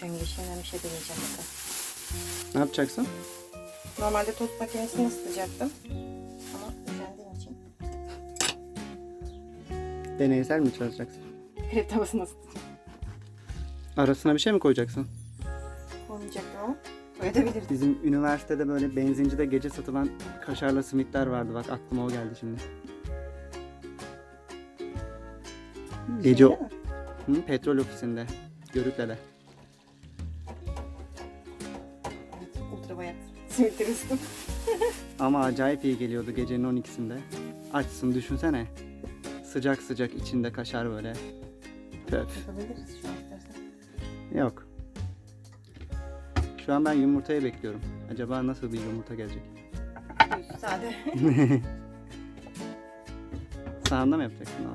üşengeçliğinden bir şey deneyeceğim bakalım. Ne yapacaksın? Normalde tost makinesini ısıtacaktım. Ama üşendiğim için Deneysel mi çalışacaksın? krep tavasını ısıtacağım. Arasına bir şey mi koyacaksın? Koymayacaktım ama koyabilirdim. Bizim üniversitede böyle benzincide gece satılan kaşarlı simitler vardı. Bak aklıma o geldi şimdi. Gece? Hı, petrol ofisinde. Görükle'de. Isıttım. Ama acayip iyi geliyordu gecenin 12'sinde. Açsın düşünsene. Sıcak sıcak içinde kaşar böyle. Pöf. Yapabiliriz şu an istersen. Yok. Şu an ben yumurtayı bekliyorum. Acaba nasıl bir yumurta gelecek? Düz, sade. Sağında mı yapacaksın hı.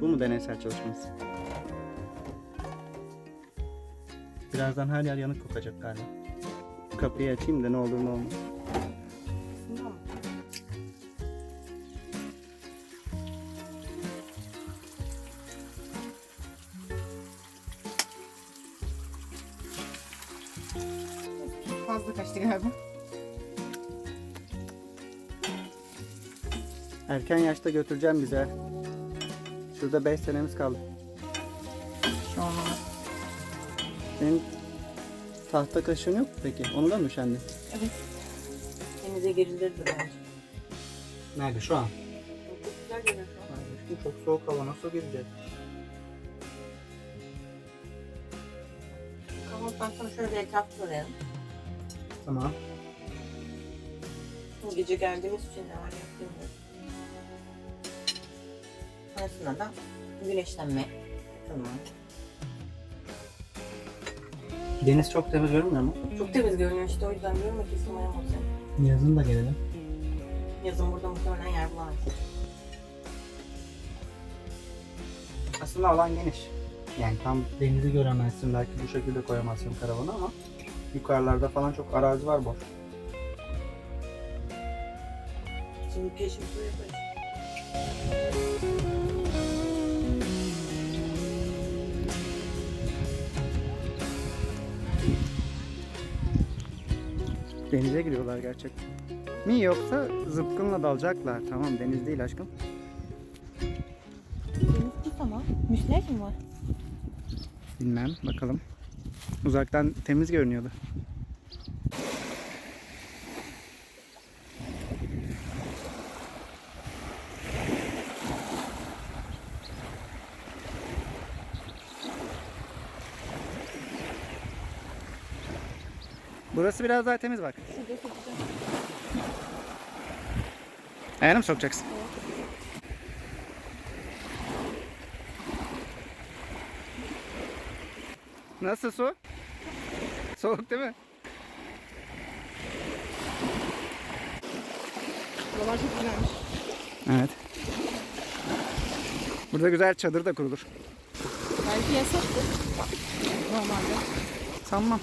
Bu mu deneysel çalışması? Birazdan her yer yanık kokacak galiba. Kapıyı açayım da ne olur ne olmaz. Fazla kaçtı galiba. Erken yaşta götüreceğim bize. Şurada 5 senemiz kaldı. Şu an Senin tahta kaşığın yok mu peki? Onu da mı üşendin? Evet. Denize girilirdi bence. Nerede şu an? Çok güzel görünüyor şu an. çok soğuk hava nasıl gireceğiz? Kahvaltıdan sonra şöyle bir etraf turlayalım. Tamam. Bu gece geldiğimiz için ne var yaptığımız. Sonrasında da güneşlenme. Tamam. Deniz çok temiz görünmüyor mu? Çok temiz görünüyor işte o yüzden diyorum ya kesin seni. Yazın da gelelim. Yazın burada muhtemelen yer bulamayız. Aslında alan geniş. Yani tam denizi göremezsin belki bu şekilde koyamazsın karavanı ama yukarılarda falan çok arazi var boş. Şimdi peşin su yaparız. Denize giriyorlar gerçekten. Mi yoksa zıpkınla dalacaklar. Tamam deniz değil aşkım. Deniz pis ama. Müsnek mi var? Bilmem bakalım. Uzaktan temiz görünüyordu. Burası biraz daha temiz bak. Ayağını mı sokacaksın? Nasıl su? Soğuk değil mi? Buralar çok güzelmiş. Evet. Burada güzel çadır da kurulur. Belki yasaktır. Normalde. Sanmam.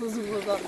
Hızlı buradan.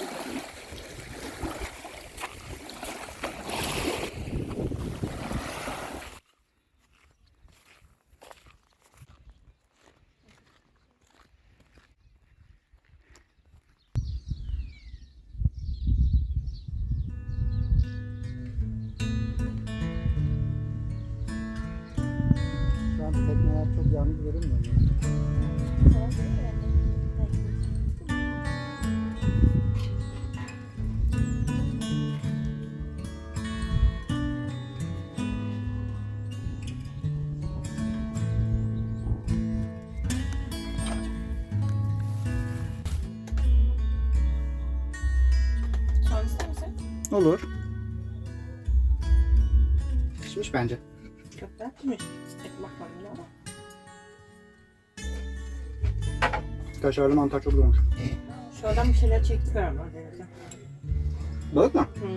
Olur. Pişmiş bence. Köfte pişmiş. Et makarnalı ama. Kaşarlı mantar çok güzelmiş. Şu adam bir şeyler çekti galiba. Balık mı? Hı.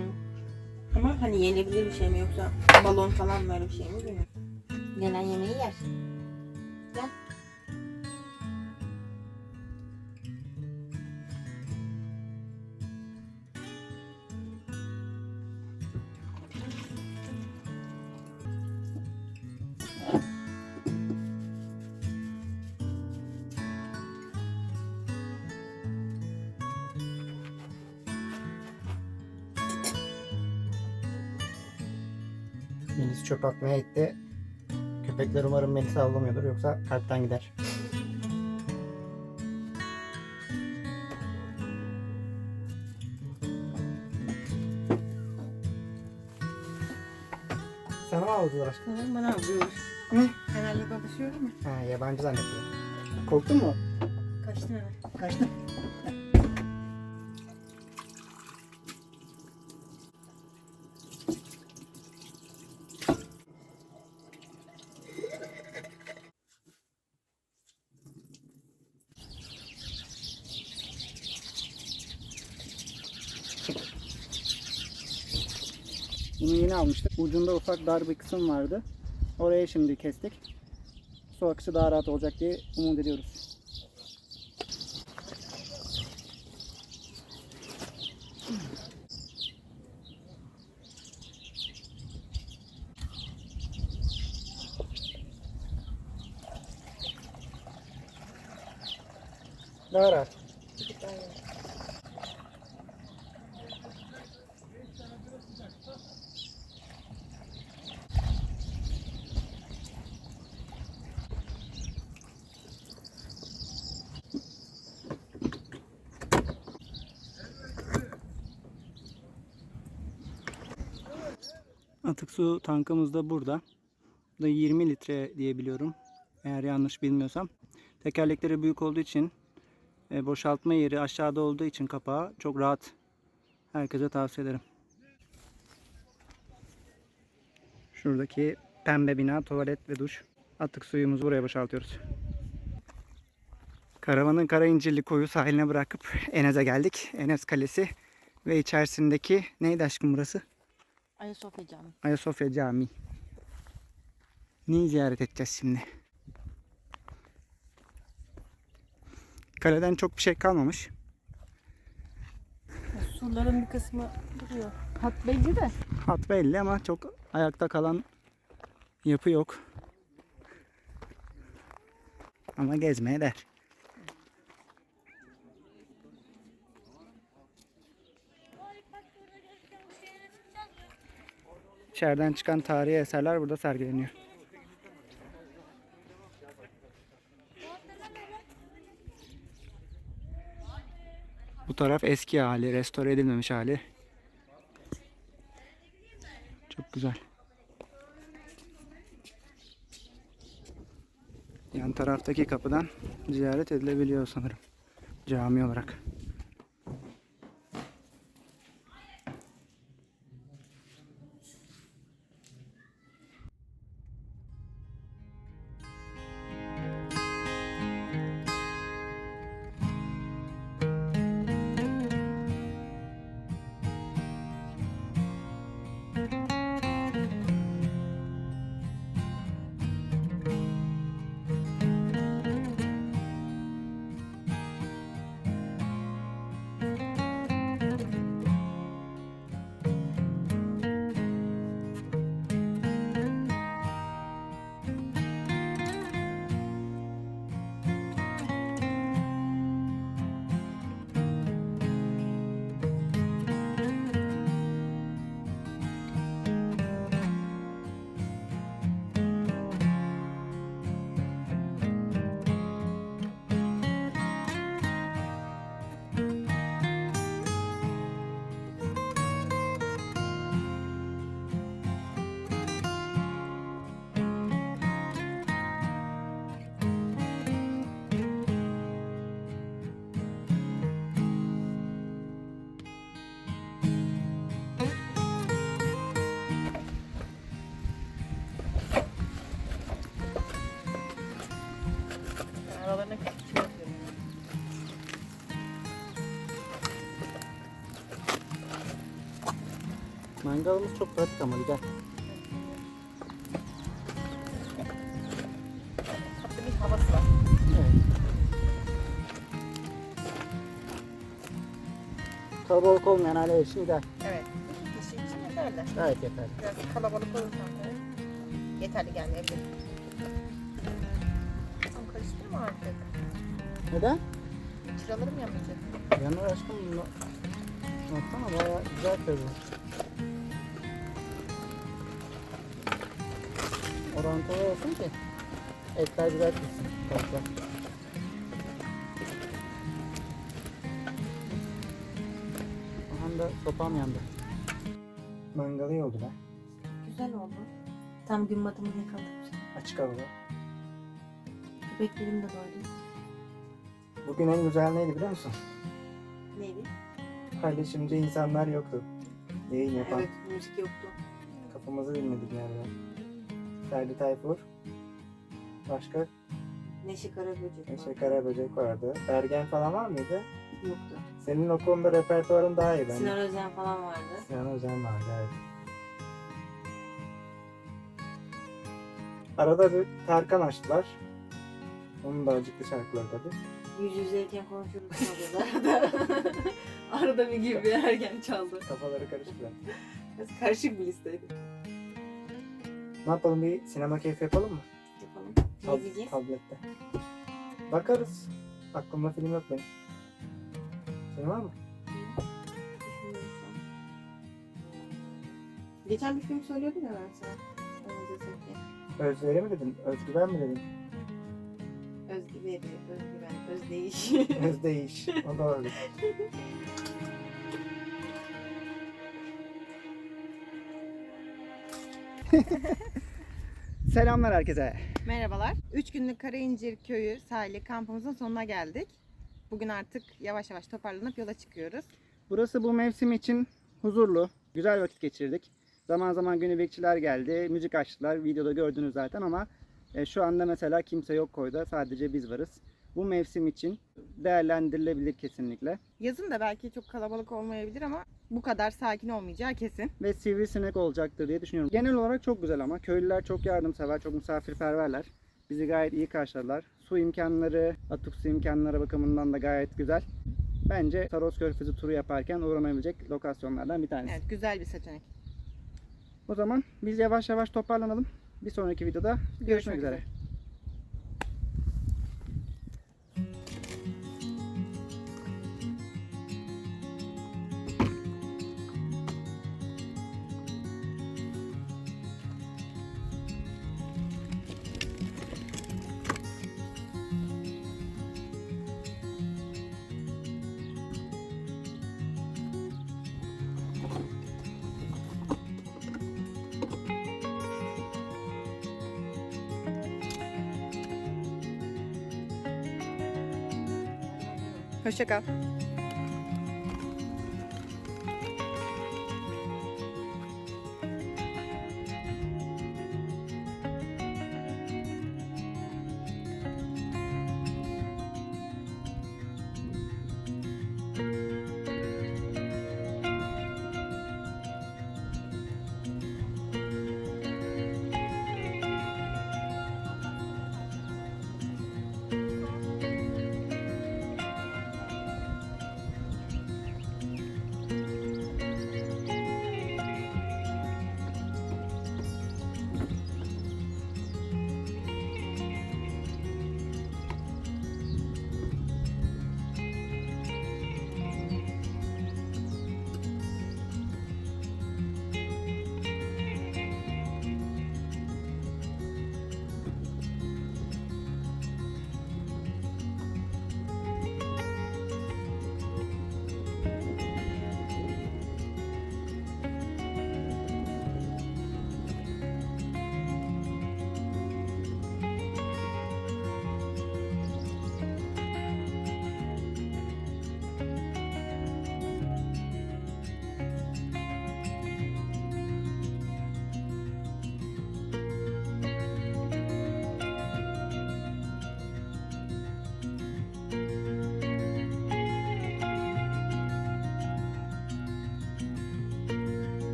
Ama hani yenebilir bir şey mi yoksa balon falan mı öyle bir şey mi bilmiyorum. Gelen yemeği yer. Gel. Melis çöp atmaya gitti. Köpekler umarım Melis'i avlamıyordur yoksa kalpten gider. Sana mı avladılar aşkım? Hı, Bana avlıyor. Ne? Herhalde babışıyorum mu? Ha, yabancı zannediyor. Korktun mu? Kaçtın hemen. Kaçtı. Yeni almıştık. Ucunda ufak dar bir kısım vardı. Oraya şimdi kestik. Su akışı daha rahat olacak diye umut ediyoruz. Daha rahat. Atık su tankımız da burada. Bu da 20 litre diye biliyorum. Eğer yanlış bilmiyorsam. Tekerlekleri büyük olduğu için e, boşaltma yeri aşağıda olduğu için kapağı çok rahat. Herkese tavsiye ederim. Şuradaki pembe bina tuvalet ve duş. Atık suyumuzu buraya boşaltıyoruz. Karavanın Karayincirli koyu sahiline bırakıp Enes'e geldik. Enes Kalesi ve içerisindeki neydi aşkım burası? Ayasofya Camii. Ayasofya Camii. Neyi ziyaret edeceğiz şimdi? Kaleden çok bir şey kalmamış. Surların bir kısmı duruyor. Hat belli de. Hat belli ama çok ayakta kalan yapı yok. Ama gezmeye der. İçeriden çıkan tarihi eserler burada sergileniyor. Bu taraf eski hali, restore edilmemiş hali. Çok güzel. Yan taraftaki kapıdan ziyaret edilebiliyor sanırım. Cami olarak. Mangalımız çok pratik ama güzel. Bir havası var. Evet. Kalabalık olmayan aile için ideal. Evet. İki kişi için yeterli. Gayet yeterli. Biraz kalabalık olursa yeterli gelmeyebilir. Tam karıştırma artık. Neden? Çıralarım yanmayacak. Yanar aşkım. Baksana bayağı güzel tadı. Orantılı olsun ki etler güzel pişsin. Tatlı. Aha da sopam yandı. Mangalı iyi oldu be. Güzel oldu. Tam gün batımını yakaladık. Açık havada. Köpeklerim de doydu. Bugün en güzel neydi biliyor musun? Neydi? Paylaşımcı insanlar yoktu. Yayın yapan. Evet müzik yoktu. Kafamızı dinledik yani. Ferdi Tayfur. Başka Neşe Karaböcek Neşe vardı. Karaböcek vardı. Bergen falan var mıydı? Yoktu. Senin o konuda repertuarın daha iyi bence. Sinan Özen falan vardı. Sinan Özen vardı evet. Arada bir Tarkan açtılar. Onun da acıklı şarkıları tabii. Yüz yüzeyken konuşuruz arada. arada bir gibi ergen çaldı. Kafaları. Biraz karışık bir listeydi. Ne yapalım bir sinema keyfi yapalım mı? Yapalım. Ne Tab- izleyeceğiz? tablette. Bakarız. Aklımda film yok benim. Senin var mı? Düşünüyorum şu an. Geçen bir film söylüyordum ya ben sana. Özveri mi dedin? Özgüven mi dedin? Özgüveri, özgüven, özdeyiş. Özdeyiş. O da olabilir. Selamlar herkese. Merhabalar. 3 günlük Karaincir Köyü sahili kampımızın sonuna geldik. Bugün artık yavaş yavaş toparlanıp yola çıkıyoruz. Burası bu mevsim için huzurlu. Güzel vakit geçirdik. Zaman zaman günübirlikçiler geldi. Müzik açtılar. Videoda gördünüz zaten ama e, şu anda mesela kimse yok koyda. Sadece biz varız. Bu mevsim için değerlendirilebilir kesinlikle. Yazın da belki çok kalabalık olmayabilir ama bu kadar sakin olmayacağı kesin. Ve sivrisinek olacaktır diye düşünüyorum. Genel olarak çok güzel ama köylüler çok yardımsever, çok misafirperverler. Bizi gayet iyi karşıladılar. Su imkanları, atık su imkanları bakımından da gayet güzel. Bence Saros Körfezi turu yaparken uğranabilecek lokasyonlardan bir tanesi. Evet güzel bir seçenek. O zaman biz yavaş yavaş toparlanalım. Bir sonraki videoda görüşmek, Görüşmek üzere. üzere. Hoşça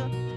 ó.